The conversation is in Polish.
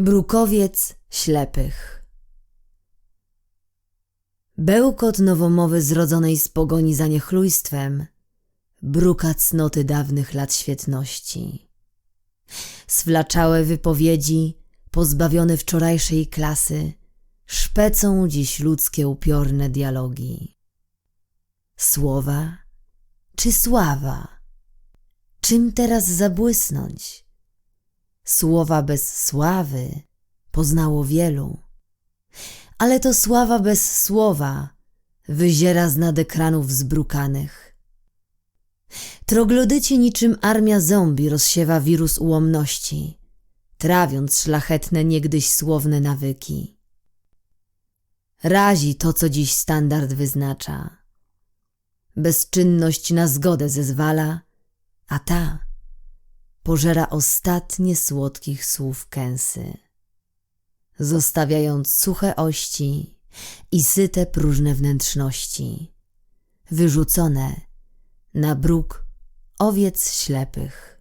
Brukowiec ślepych Bełkot nowomowy zrodzonej z pogoni za niechlujstwem, bruka cnoty dawnych lat świetności. Swlaczałe wypowiedzi, pozbawione wczorajszej klasy, szpecą dziś ludzkie upiorne dialogi. Słowa czy sława? Czym teraz zabłysnąć? Słowa bez sławy poznało wielu, ale to sława bez słowa wyziera z nad ekranów zbrukanych. Troglodyci niczym armia zombie rozsiewa wirus ułomności, trawiąc szlachetne niegdyś słowne nawyki. Razi to, co dziś standard wyznacza. Bezczynność na zgodę zezwala, a ta pożera ostatnie słodkich słów kęsy, zostawiając suche ości i syte próżne wnętrzności, wyrzucone na bruk owiec ślepych.